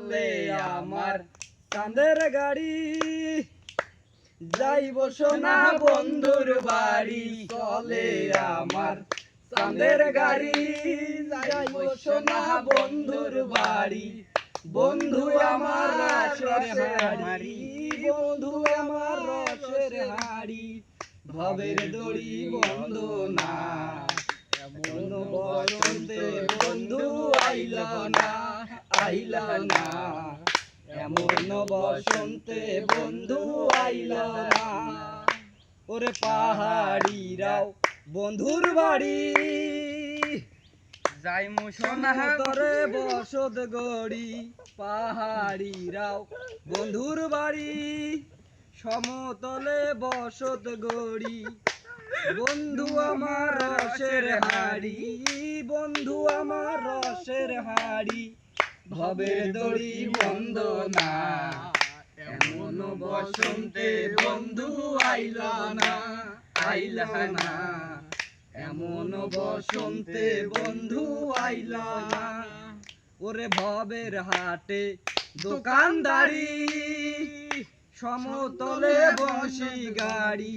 চলে আমার চাঁদের গাড়ি। যাইব সোনা বন্ধুর বাড়ি। চলে আমার চাঁদের গাড়ি। যাইব সোনা বন্ধুর বাড়ি। বন্ধু আমার হাড়ি। বন্ধু আমার রসের হাড়ি। ভবের দড়ি বন্ধ না। এমন বসন্তে বন্ধু আইল না। আইল না। এমন বসন্তে বন্ধু আইল না। ওরে পাহাড়িরাও বন্ধুর বাড়ি। যাই মু সোনা বসত গড়ি পাহাড়িরাও বন্ধুর বাড়ি। সমতলে বসত গড়ি বন্ধু আমার রসের হাড়ি বন্ধু আমার রসের হাড়ি। ভবের দড়ি বন্ধ না। এমন বসন্তে বন্ধু আইল না আইল না। এমন বসন্তে বন্ধু আইল না। ওরে ভবের হাটে দোকানদারি সমতলে বসি গাড়ি।